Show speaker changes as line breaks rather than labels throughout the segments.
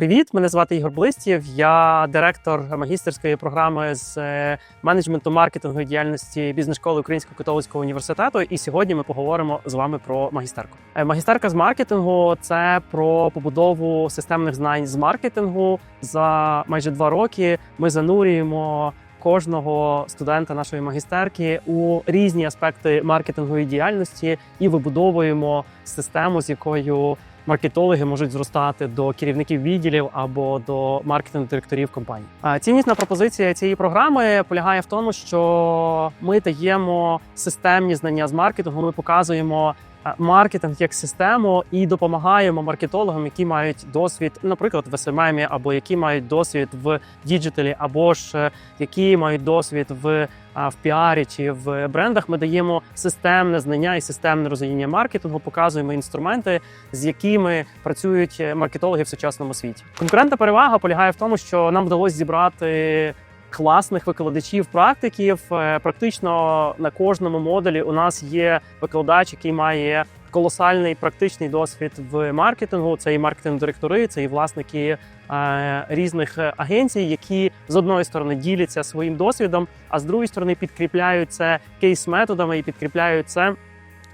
Привіт, мене звати Ігор Блистів. Я директор магістерської програми з е, менеджменту маркетингу і діяльності бізнес-школи Українського католицького університету. І сьогодні ми поговоримо з вами про магістерку. Е, Магістерка з маркетингу це про побудову системних знань з маркетингу. За майже два роки ми занурюємо. Кожного студента нашої магістерки у різні аспекти маркетингової діяльності і вибудовуємо систему, з якою маркетологи можуть зростати до керівників відділів або до маркетинг директорів компаній. А Ціннісна пропозиція цієї програми полягає в тому, що ми даємо системні знання з маркетингу. Ми показуємо маркетинг як систему і допомагаємо маркетологам, які мають досвід, наприклад, в SMM, або які мають досвід в діджиталі, або ж е, які мають досвід в в піарі чи в брендах. Ми даємо системне знання і системне розуміння маркетингу, показуємо інструменти, з якими працюють е, маркетологи в сучасному світі. Конкурентна перевага полягає в тому, що нам вдалося зібрати. Класних викладачів, практиків. Е, Практично на кожному модулі у нас є викладач, який має колосальний практичний досвід в маркетингу. Це і маркетинг-директори, це і власники е, різних агенцій, які з одної сторони діляться своїм досвідом, а з другої сторони підкріпляють це кейс-методами і підкріпляють це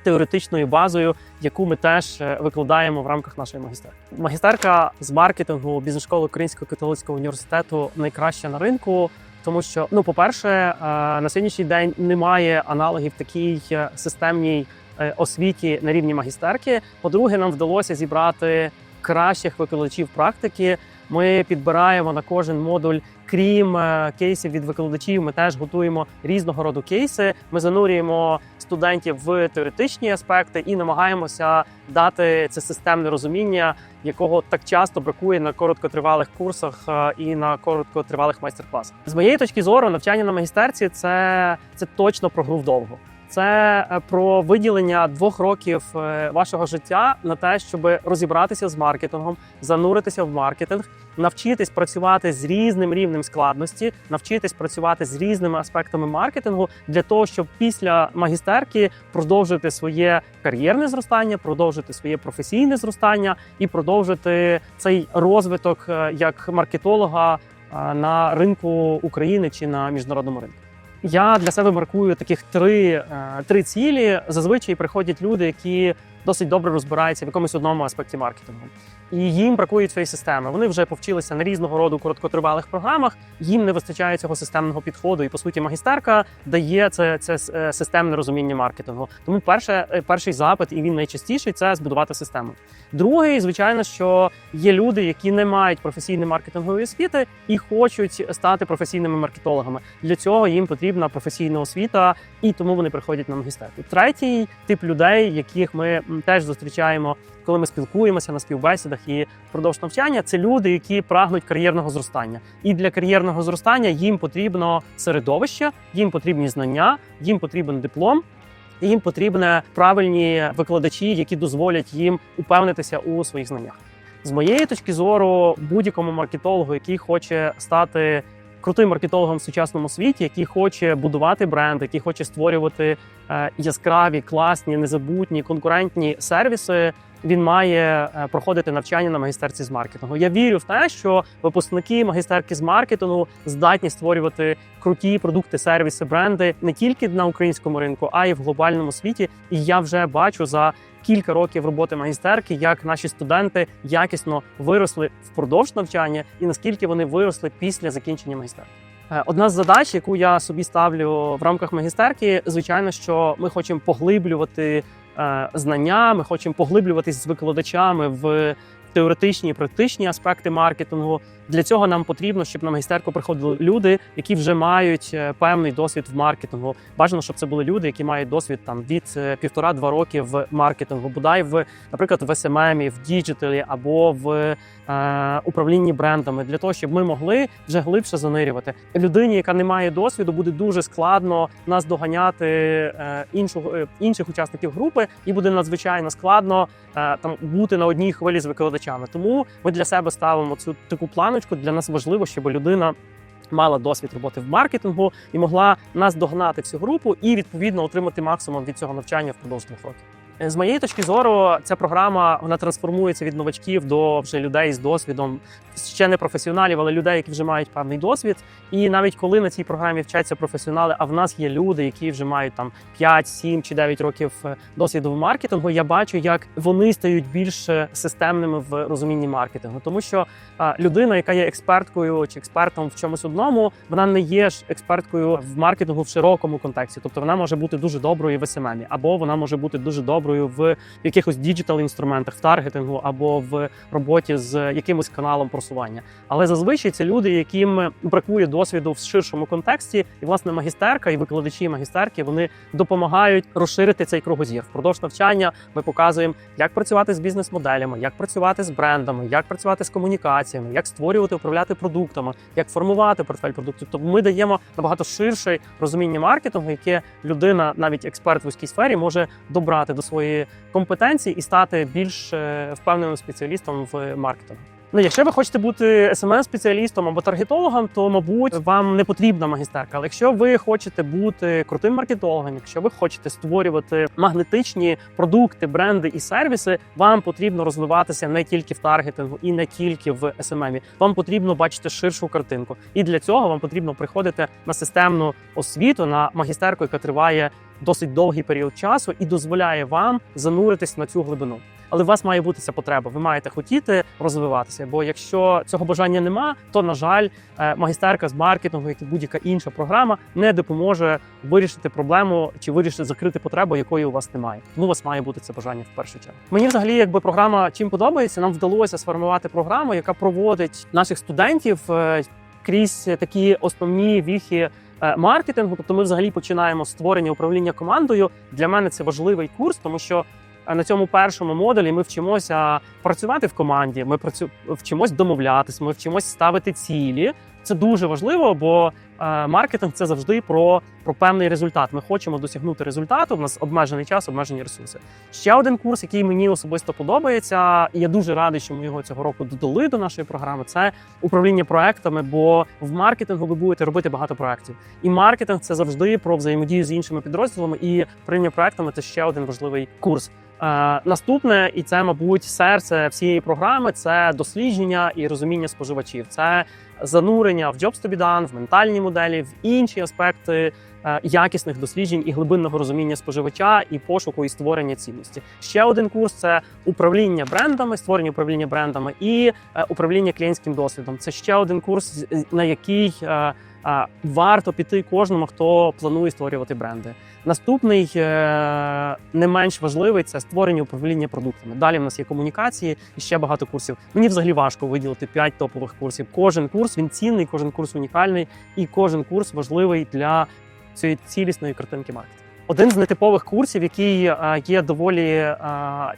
теоретичною базою, яку ми теж е, викладаємо в рамках нашої магістерки. Магістерка з маркетингу бізнес-школи Українського католицького університету найкраща на ринку. Тому що, ну, по-перше, е, на сьогоднішній день немає аналогів такій е, системній е, освіті на рівні магістерки. По-друге, нам вдалося зібрати кращих викладачів практики. Ми підбираємо на кожен модуль, крім кейсів від викладачів. Ми теж готуємо різного роду кейси. Ми занурюємо студентів в теоретичні аспекти і намагаємося дати це системне розуміння, якого так часто бракує на короткотривалих курсах е, і на короткотривалих майстер-класах. З моєї точки зору, навчання на магістерці це, це точно про гру вдовго. Це е, про виділення двох років е, вашого життя на те, щоб розібратися з маркетингом, зануритися в маркетинг, навчитись працювати з різним рівнем складності, навчитись працювати з різними аспектами маркетингу для того, щоб після магістерки продовжити своє кар'єрне зростання, продовжити своє професійне зростання і продовжити цей розвиток е, як маркетолога на ринку України чи на міжнародному ринку. Я для себе маркую таких три, е, три цілі. Зазвичай приходять люди, які досить добре розбираються в якомусь одному аспекті маркетингу. І їм бракує цієї системи. Вони вже повчилися на різного роду короткотривалих програмах. Їм не вистачає цього системного підходу. І по суті, магістерка дає це, це е, системне розуміння маркетингу. Тому перше, е, перший запит, і він найчастіший це збудувати систему. Другий, звичайно, що є люди, які не мають професійної маркетингової освіти і хочуть стати професійними маркетологами. Для цього їм потрібна професійна освіта, і тому вони приходять на магістерку. Третій тип людей, яких ми теж зустрічаємо, коли ми спілкуємося на співбесідах і впродовж навчання, це люди, які прагнуть кар'єрного зростання. І для кар'єрного зростання їм потрібно середовище, їм потрібні знання, їм потрібен диплом. Їм потрібні правильні викладачі, які дозволять їм упевнитися у своїх знаннях. З моєї точки зору, будь-якому маркетологу, який хоче стати крутим маркетологом в сучасному світі, який хоче будувати бренд, який хоче створювати е, яскраві, класні, незабутні, конкурентні сервіси. Він має е, проходити навчання на магістерці з маркетингу. Я вірю в те, що випускники магістерки з маркетингу здатні створювати круті продукти, сервіси, бренди не тільки на українському ринку, а й в глобальному світі. І я вже бачу за кілька років роботи магістерки, як наші студенти якісно виросли впродовж навчання, і наскільки вони виросли після закінчення магістерки. Е, Одна з задач, яку я собі ставлю в рамках магістерки, звичайно, що ми хочемо поглиблювати знання, ми хочемо поглиблюватись з викладачами в теоретичні і практичні аспекти маркетингу. Для цього нам потрібно, щоб на магістерку приходили люди, які вже мають е, певний досвід в маркетингу. Бажано, щоб це були люди, які мають досвід там від е, півтора-два роки в маркетингу, бодай в, наприклад, в SMM, в діджиталі або в е, управлінні брендами, для того, щоб ми могли вже глибше занирювати. Людині, яка не має досвіду, буде дуже складно нас доганяти е, іншого е, інших учасників групи, і буде надзвичайно складно е, там бути на одній хвилі з викладачами. Тому ми для себе ставимо цю таку планочку. Для нас важливо, щоб людина. Мала досвід роботи в маркетингу і могла нас догнати всю групу і відповідно отримати максимум від цього навчання впродовж двох років. Е, З моєї точки зору, ця програма вона трансформується від новачків до вже людей з досвідом, ще не професіоналів, але людей, які вже мають певний досвід. І навіть коли на цій програмі вчаться професіонали, а в нас є люди, які вже мають там 5, 7 чи 9 років е, досвіду в маркетингу, я бачу, як вони стають більш е, системними в розумінні маркетингу, тому що а, людина, яка є експерткою чи експертом в чомусь одному, вона не є ж експерткою в маркетингу в широкому контексті. Тобто вона може бути дуже доброю в SMM, або вона може бути дуже доброю в якихось діджитал інструментах, в таргетингу, або в роботі з якимось каналом просування. Але зазвичай це люди, яким бракує досвіду в ширшому контексті, і власне магістерка і викладачі і магістерки вони допомагають розширити цей кругозір. Впродовж навчання ми показуємо, як працювати з бізнес-моделями, як працювати з брендами, як працювати з комунікаціями, як створювати, управляти продуктами, як формувати портфель продуктів. Тобто ми даємо набагато ширше розуміння маркетингу, яке людина, навіть експерт в вузькій сфері, може добрати до своєї компетенції і стати більш е, впевненим спеціалістом в маркетингу. Ну, якщо ви хочете бути smm спеціалістом або таргетологом, то мабуть вам не потрібна магістерка. Але якщо ви хочете бути крутим маркетологом, якщо ви хочете створювати магнетичні продукти, бренди і сервіси, вам потрібно розвиватися не тільки в таргетингу і не тільки в SMM. Вам потрібно бачити ширшу картинку. І для цього вам потрібно приходити на системну освіту, на магістерку, яка триває досить довгий період часу і дозволяє вам зануритись на цю глибину. Але у вас має бути ця потреба. Ви маєте хотіти розвиватися. Бо якщо цього бажання нема, то на жаль, е, магістерка з маркетингу, як і будь-яка інша програма, не допоможе вирішити проблему чи вирішити закрити потребу, якої у вас немає. Тому у вас має бути це бажання в першу чергу. Мені взагалі, якби програма чим подобається, нам вдалося сформувати програму, яка проводить наших студентів е, крізь такі основні віхи. е, Маркетингу, тобто ми взагалі починаємо створення управління командою. Для мене це важливий курс, тому що на цьому першому модулі ми вчимося працювати в команді. Ми працю... вчимось домовлятися, ми вчимось ставити цілі. Це дуже важливо, бо е, маркетинг це завжди про, про певний результат. Ми хочемо досягнути результату. У нас обмежений час, обмежені ресурси. Ще один курс, який мені особисто подобається, і я дуже радий, що ми його цього року додали до нашої програми. Це управління проектами. Бо в маркетингу ви будете робити багато проектів. І маркетинг це завжди про взаємодію з іншими підрозділами. І управління проектами це ще один важливий курс. Е, наступне, і це, мабуть, серце всієї програми це дослідження і розуміння споживачів. Це занурення в Jobs to be done, в ментальні моделі, в інші аспекти е, якісних досліджень і глибинного розуміння споживача і пошуку і створення цінності. Ще один курс це управління брендами, створення управління брендами і е, управління клієнтським досвідом. Це ще один курс, на який е, варто піти кожному, хто планує створювати бренди. Наступний е, не менш важливий це створення управління продуктами. Далі в нас є комунікації і ще багато курсів. Мені взагалі важко виділити 5 топових курсів. Кожен курс він цінний, кожен курс унікальний, і кожен курс важливий для цієї цілісної картинки маркетингу. Один з нетипових курсів, який е, є доволі е,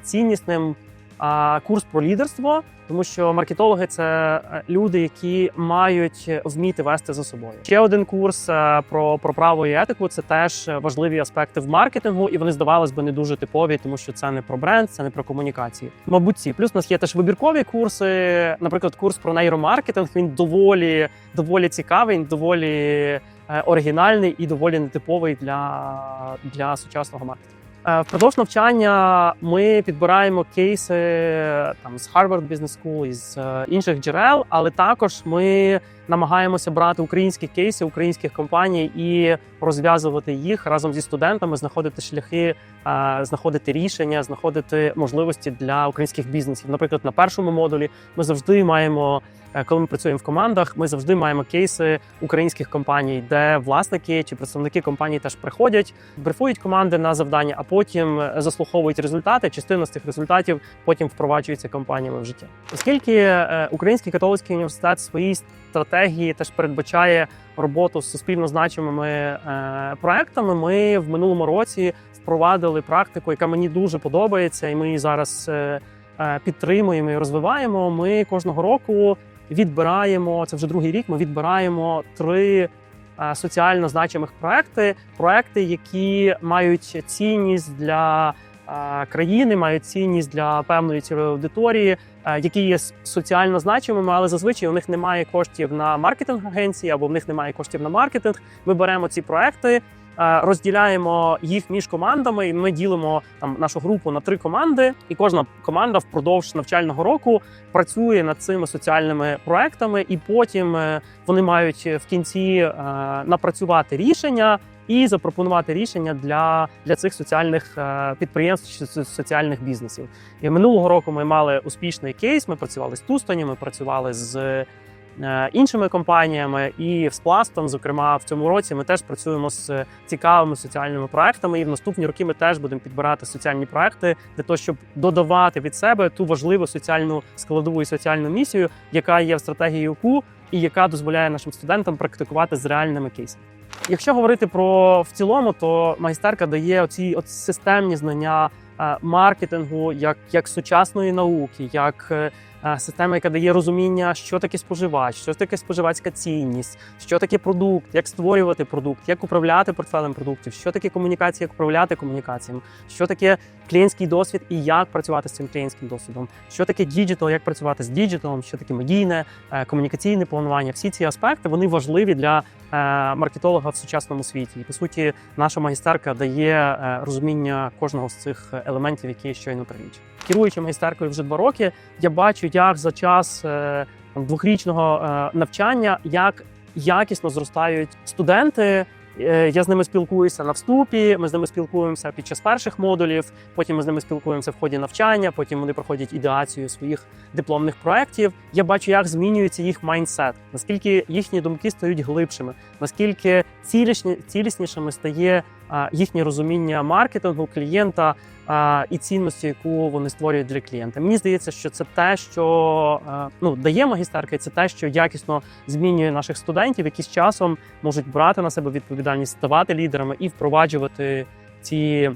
ціннісним, е, курс про лідерство, тому що маркетологи це е, люди, які мають вміти вести за собою. Ще один курс е, про, про право і етику це теж важливі аспекти в маркетингу, і вони здавалось би не дуже типові, тому що це не про бренд, це не про комунікації. Мабуть, ці плюс у нас є теж вибіркові курси. Наприклад, курс про нейромаркетинг. Він доволі доволі цікавий, він доволі е, оригінальний і доволі нетиповий для, для сучасного маркетингу. Е, Впродовж навчання ми підбираємо кейси там з Harvard Business School, із е, інших джерел, але також ми намагаємося брати українські кейси українських компаній і розв'язувати їх разом зі студентами, знаходити шляхи, е, знаходити рішення, знаходити можливості для українських бізнесів. Наприклад, на першому модулі ми завжди маємо. е, Коли ми працюємо в командах, ми завжди маємо кейси українських компаній, де власники чи представники компаній теж приходять, брифують команди на завдання, а потім е, заслуховують результати. Частина з цих результатів потім впроваджується компаніями в життя. Оскільки Український католицький університет своїй стратегії теж передбачає роботу з суспільно значимими е, проектами, ми в минулому році впровадили практику, яка мені дуже подобається, і ми її зараз е, е, підтримуємо і розвиваємо. Ми кожного року відбираємо це вже другий рік. Ми відбираємо три соціально значимих проекти, проекти, які мають цінність для країни, мають цінність для певної цільової аудиторії, які є соціально значимими, але зазвичай у них немає коштів на маркетинг агенції або в них немає коштів на маркетинг. Ми беремо ці проекти. Е, розділяємо їх між командами. і Ми ділимо там нашу групу на три команди, і кожна команда впродовж навчального року працює над цими соціальними проектами, і потім е, вони мають в кінці е, напрацювати рішення. І запропонувати рішення для, для цих соціальних е, підприємств чи соціальних бізнесів. І минулого року ми мали успішний кейс. Ми працювали з Тустоні, ми працювали з е, іншими компаніями і з пластом. Зокрема, в цьому році ми теж працюємо з цікавими соціальними проектами. І в наступні роки ми теж будемо підбирати соціальні проекти для того, щоб додавати від себе ту важливу соціальну складову і соціальну місію, яка є в стратегії УКУ і яка дозволяє нашим студентам практикувати з реальними кейсами. Якщо говорити про в цілому, то магістерка дає оці от системні знання е, маркетингу, як, як сучасної науки, як е, е, система, яка дає розуміння, що таке споживач, що таке споживацька цінність, що таке продукт, як створювати продукт, як управляти портфелем продуктів, що таке комунікація, як управляти комунікаціями, що таке клієнтський досвід і як працювати з цим клієнтським досвідом, що таке діджитал, як працювати з діджиталом, що таке медійне, е, комунікаційне планування. Всі ці аспекти вони важливі для е, маркетолога в сучасному світі. І по суті, наша магістерка дає е, розуміння кожного з цих елементів, які я щойно перелічив. Керуючи магістеркою вже два роки, я бачу, як за час е, двохрічного е, навчання, як якісно зростають студенти. Е, Я з ними спілкуюся на вступі. Ми з ними спілкуємося під час перших модулів. Потім ми з ними спілкуємося в ході навчання. Потім вони проходять ідеацію своїх дипломних проєктів. Я бачу, як змінюється їх майндсет, наскільки їхні думки стають глибшими, наскільки цілісні, ціліснішими стає їхнє розуміння маркетингу, клієнта і цінності, яку вони створюють для клієнта. Мені здається, що це те, що ну дає магістерка, і це те, що якісно змінює наших студентів, які з часом можуть брати на себе відповідальність, ставати лідерами і впроваджувати ці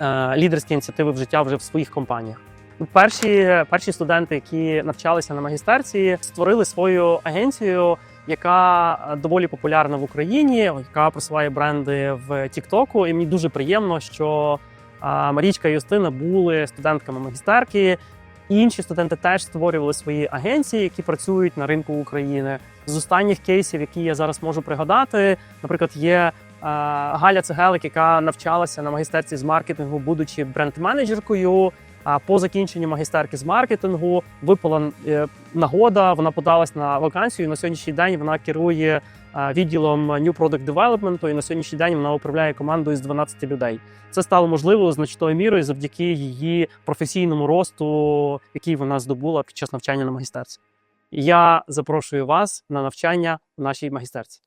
е, лідерські ініціативи в життя вже в своїх компаніях. Ну, Перші, перші студенти, які навчалися на магістерці, створили свою агенцію, яка доволі популярна в Україні, яка просуває бренди в Тіктоку. І мені дуже приємно, що Марічка і Юстина були студентками магістерки. Інші студенти теж створювали свої агенції, які працюють на ринку України. З останніх кейсів, які я зараз можу пригадати, наприклад, є е, Галя Цегелик, яка навчалася на магістерці з маркетингу, будучи бренд-менеджеркою. А по закінченню магістерки з маркетингу випала е, нагода. Вона подалась на вакансію. і На сьогоднішній день вона керує е, відділом New Product Development, і на сьогоднішній день вона управляє командою з 12 людей. Це стало можливо значною мірою завдяки її професійному росту, який вона здобула під час навчання на магістерці. Я запрошую вас на навчання в нашій магістерці.